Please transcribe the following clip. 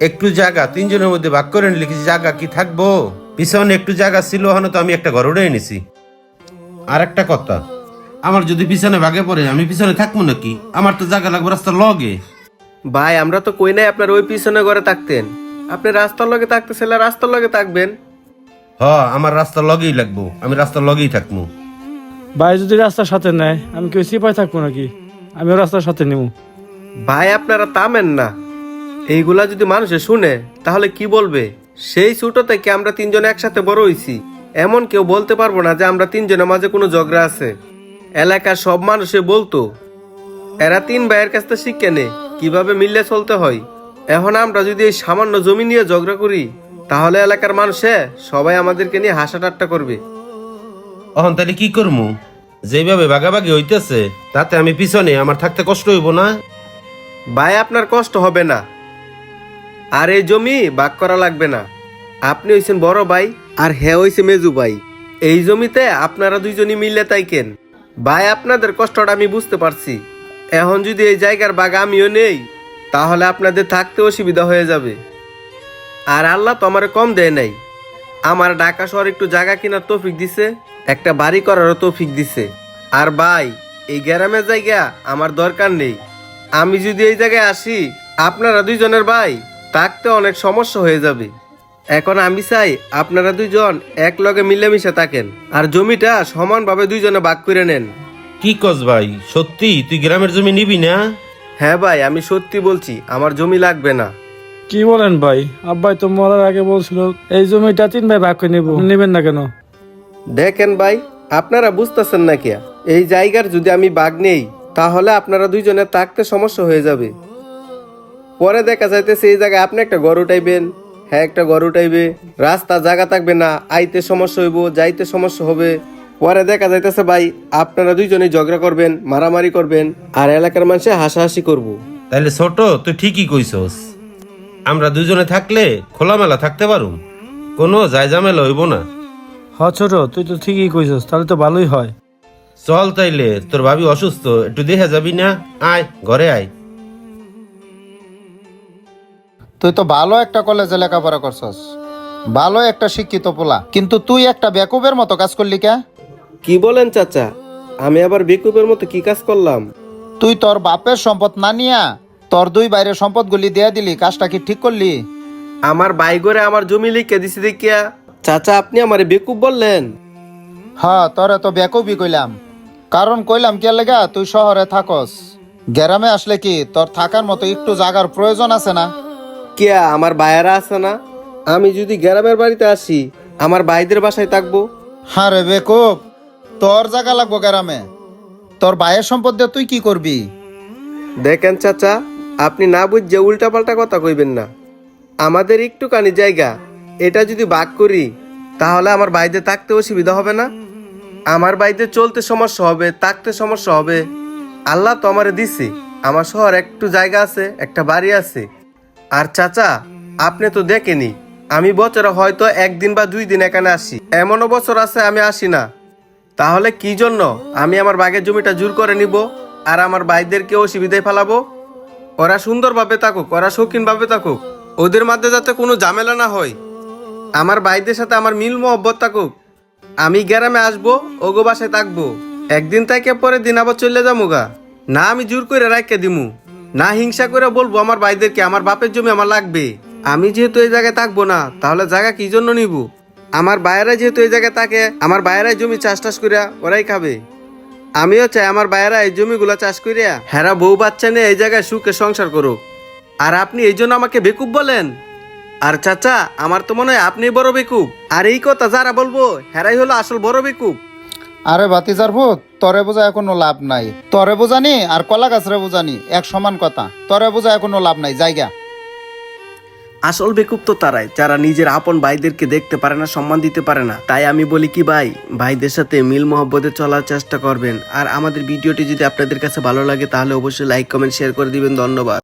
একটু জায়গা তিনজনের মধ্যে ভাগ করে নিলে কিছু জায়গা কি থাকব? পিছনে একটু জায়গা ছিল ওখানে তো আমি একটা ঘর উড়ে এনেছি আর একটা কথা আমার যদি পিছনে ভাগে পড়ে আমি পিছনে থাকব নাকি? আমার তো জায়গা লাগবে রাস্তার লগে। ভাই আমরা তো কই নাই আপনার ওই পিছনে ঘরে থাকতেন। আপনি রাস্তার লগে থাকতেছেন রাস্তার লগে থাকবেন। হ আমার রাস্তার লগেই লাগবো আমি রাস্তার লগেই থাকব। ভাই যদি রাস্তার সাথে নেয় আমি কেউ সিপাই থাকব নাকি? আমিও রাস্তার সাথে নেব ভাই আপনারা থামেন না। এইগুলা যদি মানুষে শুনে তাহলে কি বলবে? সেই ছোট থেকে আমরা তিনজনে একসাথে বড় হইছি। এমন কেউ বলতে পারব না যে আমরা তিনজনের মাঝে কোনো ঝগড়া আছে। এলাকার সব মানুষে বলতো এরা তিন ভাইয়ের কাছ থেকে শিক্ষা নে কীভাবে মিললে চলতে হয়? এখন আমরা যদি এই সামান্য জমি নিয়ে ঝগড়া করি তাহলে এলাকার মানুষে সবাই আমাদেরকে নিয়ে হাসা ঠাট্টা করবে। অহন তাহলে কি করব যেভাবে ভাগাভাগি হইতেছে তাতে আমি পিছনে আমার থাকতে কষ্ট হইব না? ভাই আপনার কষ্ট হবে না। আর এই জমি ভাগ করা লাগবে না। আপনি হইছেন বড় ভাই আর হ্যাঁ হইছে মেজু ভাই। এই জমিতে আপনারা দুইজনই মিললে তাইকেন ভাই, আপনাদের কষ্টটা আমি বুঝতে পারছি। এখন যদি এই জায়গার বাগ আমিও নেই, তাহলে আপনাদের থাকতে অসুবিধা হয়ে যাবে। আর আল্লাহ তো আমার কম দেয় নাই। আমার ঢাকা শহর একটু জায়গা কেনার তৌফিক দিছে, একটা বাড়ি করারও তৌফিক দিছে। আর ভাই, এই গ্রামের জায়গা আমার দরকার নেই। আমি যদি এই জায়গায় আসি, আপনারা দুইজনের ভাই থাকতে অনেক সমস্যা হয়ে যাবে। এখন আমি চাই আপনারা দুইজন এক লগে মিলেমিশে থাকেন আর জমিটা সমানভাবে দুইজনে ভাগ করে নেন। কি কস ভাই? সত্যি? তুই গ্রামের জমি নিবি না? হ্যাঁ ভাই আমি সত্যি বলছি আমার জমি লাগবে না। কি বলেন ভাই? আব্বাই তো মরার আগে বলছিল এই জমিটা তিন ভাই ভাগ করে নেব। নেবেন না কেন? দেখেন ভাই আপনারা বুঝতেছেন না কি এই জায়গার যদি আমি বাগ নেই তাহলে আপনারা দুইজনে থাকতে সমস্যা হয়ে যাবে। পরে দেখা যাইতেছে এই জায়গায় আপনি একটা গরু উঠাইবেন। হ্যাঁ একটা গরু উঠাইবে। রাস্তা জায়গা থাকবে না। আইতে সমস্যা হইব যাইতে সমস্যা হবে। পরে দেখা যাইতেছে ভাই আপনারা দুইজনেই ঝগড়া করবেন মারামারি করবেন আর এলাকার মানুষে হাসাহাসি করব। তাহলে ছোট তুই ঠিকই কইছস। আমরা দুজনে থাকলে খোলামেলা থাকতে পারুম। কোনো যায় ঝামেলা হইব না। হ ছোট তুই তো ঠিকই কইছস তাহলে তো ভালোই হয়। চল তাইলে তোর ভাবি অসুস্থ একটু দেখা যাবি না? আয় ঘরে আয়। তুই তো ভালো একটা কলেজে লেখাপড়া করছস। ভালো একটা শিক্ষিত পোলা। কিন্তু তুই একটা বেকুবের মতো কাজ করলি কে? কি বলেন চাচা? আমি আবার বেকুবের মতো কি কাজ করলাম? তুই তোর বাপের সম্পদ না নিয়া তোর দুই বাইরের সম্পদগুলি দিয়ে দিলি কাজটা কি ঠিক করলি? আমার বাই করে আমার জমি লিখে দিছি দেখিয়া। চাচা আপনি আমার বেকুব বললেন। হ্যাঁ তোরে তো বেকুবই কইলাম। কারণ কইলাম কে লেগা তুই শহরে থাকস। গ্রামে আসলে কি তোর থাকার মতো একটু জাগার প্রয়োজন আছে না? কিয়া আমার ভাইয়েরা আছে না? আমি যদি গ্রামের বাড়িতে আসি আমার ভাইদের বাসায় থাকব। হ্যাঁ রে বেকুব তোর জায়গা লাগবো গ্রামে। তোর ভাইয়ের সম্পদ দিয়ে তুই কি করবি? দেখেন চাচা আপনি না বুঝে উল্টাপাল্টা কথা কইবেন না। আমাদের একটুখানি জায়গা এটা যদি ভাগ করি তাহলে আমার ভাইদের থাকতে অসুবিধা হবে না? আমার ভাইদের চলতে সমস্যা হবে থাকতে সমস্যা হবে। আল্লাহ তো আমারে দিছে। আমার শহর একটু জায়গা আছে একটা বাড়ি আছে। আর চাচা, আপনি তো দেখেনি আমি বছরে হয়তো একদিন বা দুই দিন এখানে আসি। এমনও বছর আছে আমি আসি না। তাহলে কি জন্য আমি আমার বাগের জমিটা জোর করে নিব আর আমার ভাইদেরকে অসুবিধায় ফেলাবো? ওরা সুন্দরভাবে থাকুক, ওরা শৌখিনভাবে থাকুক, ওদের মধ্যে যাতে কোনো ঝামেলা না হয়। আমার ভাইদের সাথে আমার মিল মহব্বত থাকুক। আমি গ্রামে আসব, ওগো বাসায় থাকব। একদিন থেকে পরে দিন আবার চলে যাব গা না আমি জোর করে রাখকে দিমু। না হিংসা করে বলব আমার ভাইদেরকে, আমার বাপের জমি আমার লাগবে। আমি যেহেতু এই জায়গায় থাকব না, তাহলে জায়গা কি জন্য নিব? আমার বাইরে যেহেতু এই জায়গায় থাকে, আমার বাইরাই জমি চাষ টাস করিয়া ওরাই খাবে। আমিও চাই আমার বাইরা এই জমিগুলো চাষ করিয়া হেরা বউ বাচ্চা নিয়ে এই জায়গায় সুখে সংসার করুক। আর আপনি এই জন্য আমাকে বেকুব বলেন? আর চাচা, আমার তো মনে হয় আপনি বড় বেকুব। আর এই কথা যারা বলব, হেরাই হলো আসল বড় বেকুব। আরে বাতিজার ভূত তরে বোঝা এখনও লাভ নাই। তরে বোঝানি আর কলা গাছরে বোঝানি, এক সমান কথা। তরে বোঝা কোনো লাভ নাই, জায়গা। আসল বেকুব তো তারাই, যারা নিজের আপন ভাইদেরকে দেখতে পারে না, সম্মান দিতে পারে না। তাই আমি বলি কি ভাই, ভাইদের সাথে মিল মহব্বতে চলার চেষ্টা করবেন। আর আমাদের ভিডিওটি যদি আপনাদের কাছে ভালো লাগে, তাহলে অবশ্যই লাইক কমেন্ট শেয়ার করে দিবেন। ধন্যবাদ।